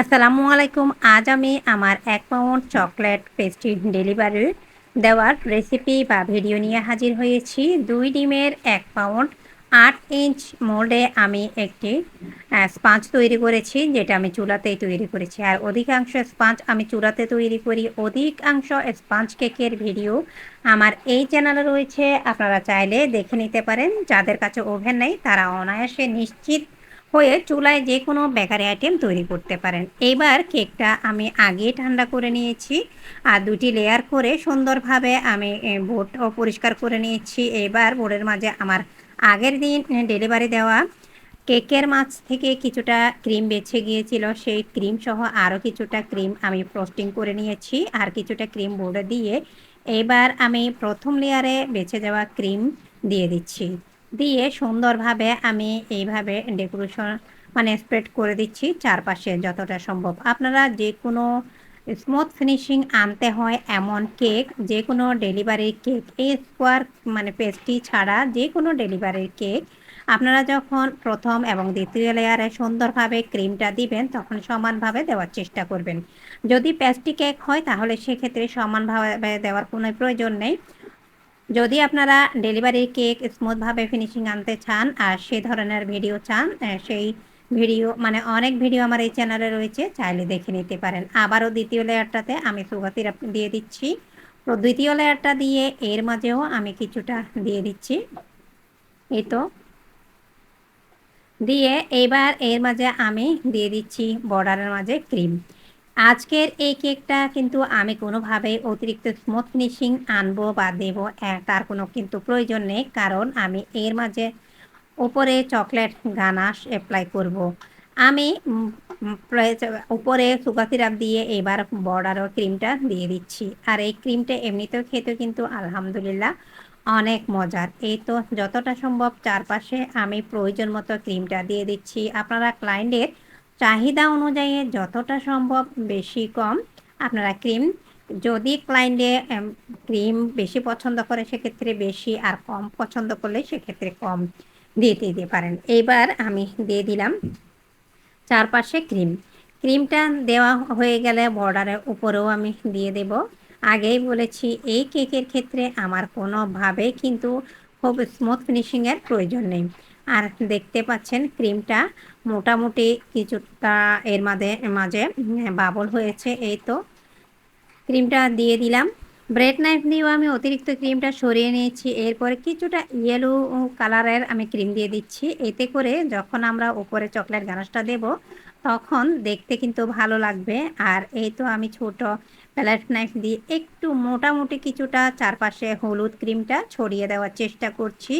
আসসালামু আলাইকুম। আজ আমি আমার এক পাউন্ড চকলেট পেস্ট্রি ডেলিভারি দেওয়ার রেসিপি বা ভিডিও নিয়ে হাজির হয়েছি। দুই ডিমের এক পাউন্ড আট ইঞ্চ মোল্ডে আমি একটি স্পাঞ্জ তৈরি করেছি, যেটা আমি চুলাতেই তৈরি করেছি। আর অধিকাংশ স্পাঞ্জ আমি চুলাতে তৈরি করি। অধিকাংশ স্পাঞ্জ কেকের ভিডিও আমার এই চ্যানেলে রয়েছে। আপনারা চাইলে দেখে নিতে পারেন। যাদের কাছে ওভেন নেই, তারা অনায়াসে নিশ্চিত হয়ে চুলায় যে কোনো বেকারি আইটেম তৈরি করতে পারেন। এবার কেকটা আমি আগে ঠান্ডা করে নিয়েছি আর দুটি লেয়ার করে সুন্দরভাবে আমি বোর্ডও পরিষ্কার করে নিয়েছি। এবার বোর্ডের মাঝে আমার আগের দিন ডেলিভারি দেওয়া কেকের মাছ থেকে কিছুটা ক্রিম বেছে গিয়েছিল। সেই ক্রিম সহ আরও কিছুটা ক্রিম আমি ফ্রস্টিং করে নিয়েছি আর কিছুটা ক্রিম বোর্ডে দিয়ে এবার আমি প্রথম লেয়ারে বেছে যাওয়া ক্রিম দিয়ে দিচ্ছি। দিয়ে সুন্দরভাবে আমি এইভাবে ডেকোরেশন মানে স্প্রেড করে দিচ্ছি চারপাশে যতটা সম্ভব। আপনারা যে কোনো স্মুথ ফিনিশিং আনতে হয় এমন কেক যে কোনো ডেলিভারির কেক এই স্কোয়ার মানে পেস্ট্রি ছাড়া যে কোনো ডেলিভারির কেক আপনারা যখন প্রথম এবং দ্বিতীয় লেয়ারে সুন্দরভাবে ক্রিমটা দিবেন, তখন সমানভাবে দেওয়ার চেষ্টা করবেন। যদি পেস্ট্রি কেক হয়, তাহলে সেক্ষেত্রে সমানভাবে দেওয়ার কোনো প্রয়োজন নেই। যদি আপনারা ডেলিভারি কেক স্মুথভাবে ফিনিশিং আনতে চান আর সেই ধরনের ভিডিও চান সেই ভিডিও মানে অনেক ভিডিও আমার এই চ্যানেলে রয়েছে, চাইলে দেখে নিতে পারেন। আবারও দ্বিতীয় লেয়ারটাতে আমি সুগার সিরাপ দিয়ে দিচ্ছি। তো দ্বিতীয় লেয়ারটা দিয়ে এর মাঝেও আমি কিছুটা দিয়ে দিচ্ছি। এই তো। দিয়ে এবার এর মাঝে আমি দিয়ে দিচ্ছি বর্ডারের মাঝে ক্রিম আজকের এই কেকটা কিন্তু আমি কোনোভাবেই অতিরিক্ত স্মুথ ফিনিশিং আনব বা দেবো তার কোনো কিন্তু প্রয়োজন নেই, কারণ আমি এর মাঝে উপরে চকলেট গানাশ অ্যাপ্লাই করব। আমি উপরে সুগার সিরাপ দিয়ে এবার বর্ডারও ক্রিমটা দিয়ে দিচ্ছি। আর এই ক্রিমটা এমনিতেও খেতে কিন্তু আলহামদুলিল্লাহ অনেক মজার। এই তো যতটা সম্ভব চারপাশে আমি প্রয়োজন মতো ক্রিমটা দিয়ে দিচ্ছি। আপনারা ক্লায়েন্টের চাহিদা অনুযায়ী যতটা সম্ভব বেশি কম। আপনারা ক্রিম, যদি ক্লায়েন্টে ক্রিম বেশি পছন্দ করে, সেক্ষেত্রে বেশি আর কম পছন্দ করলে সেক্ষেত্রে কম দিয়ে দিতে পারেন। এবার আমি দিয়ে দিলাম চারপাশে ক্রিম। ক্রিমটা দেওয়া হয়ে গেলে বর্ডারের উপরেও আমি দিয়ে দেব। আগেই বলেছি, এই কেকের ক্ষেত্রে আমার কোনোভাবেই কিন্তু খুব স্মুথ ফিনিশিংয়ের প্রয়োজন নেই। আর দেখতে পাচ্ছেন ক্রিমটা মোটামুটি কিছুটা এর মাঝে মাঝে বাবল হয়েছে, এই তো। ক্রিমটা দিয়ে দিলাম। ব্রেড নাইফ দিয়েও আমি অতিরিক্ত ক্রিমটা সরিয়ে নিয়েছি। এরপরে কিছুটা ইয়েলো কালারের আমি ক্রিম দিয়ে দিচ্ছি। এতে করে যখন আমরা উপরে চকলেট গানাসটা দেব, তখন দেখতে কিন্তু ভালো লাগবে। আর এই তো আমি ছোট প্যালেট নাইফ দিয়ে একটু মোটামুটি কিছুটা চারপাশে হলুদ ক্রিমটা ছড়িয়ে দেওয়ার চেষ্টা করছি,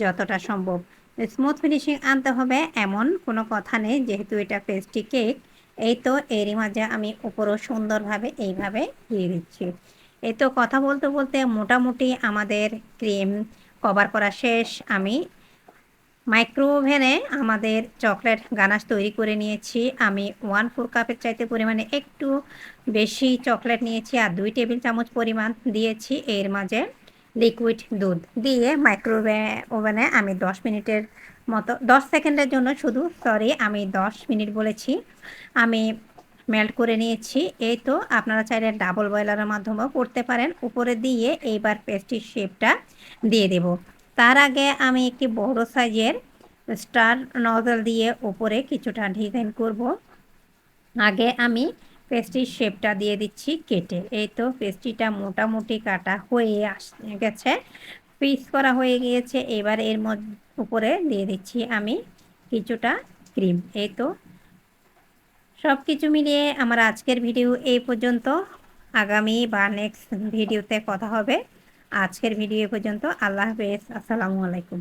যতটা সম্ভব। স্মুথ ফিনিশিং আনতে হবে এমন কোনো কথা নেই, যেহেতু এটা পেস্ট্রি কেক। এই তো এরই মাঝে আমি উপরও সুন্দরভাবে এইভাবে দিয়ে দিচ্ছি। এই তো কথা বলতে বলতে মোটামুটি আমাদের ক্রিম কভার করা শেষ। আমি মাইক্রোওভেনে আমাদের চকলেট গানাশ তৈরি করে নিয়েছি। আমি ওয়ান ফোর কাপের চাইতে পরিমাণে একটু বেশি চকলেট নিয়েছি আর দুই টেবিল চামচ পরিমাণ দিয়েছি। এর মাঝে লিকুইড দুধ দিয়ে মাইক্রোওভে ওভেনে আমি 10 মিনিটের মতো 10 সেকেন্ডের জন্য শুধু, সরি, আমি 10 মিনিট বলেছি। আমি মেল্ট করে নিয়েছি। এই তো, আপনারা চাইলে ডাবল বয়লারের মাধ্যমেও করতে পারেন। উপরে দিয়ে এইবার পেস্টির শেপটা দিয়ে দেব। তার আগে আমি একটি বড় সাইজের স্টার নজল দিয়ে উপরে কিছুটা ডিজাইন করব। আগে আমি পেস্ট্রির শেপটা দিয়ে দিচ্ছি কেটে। এই তো পেস্ট্রিটা মোটামুটি কাটা হয়ে আস, গেছে। পিস করা হয়ে গিয়েছে। এবার এর মধ্যে উপরে দিয়ে দিচ্ছি আমি কিছুটা ক্রিম। এই তো সব কিছু মিলিয়ে আমার আজকের ভিডিও এই পর্যন্ত। আগামী বা নেক্সট ভিডিওতে কথা হবে। আজকের ভিডিও পর্যন্ত। আল্লাহ হাফেজ। আসসালামু আলাইকুম।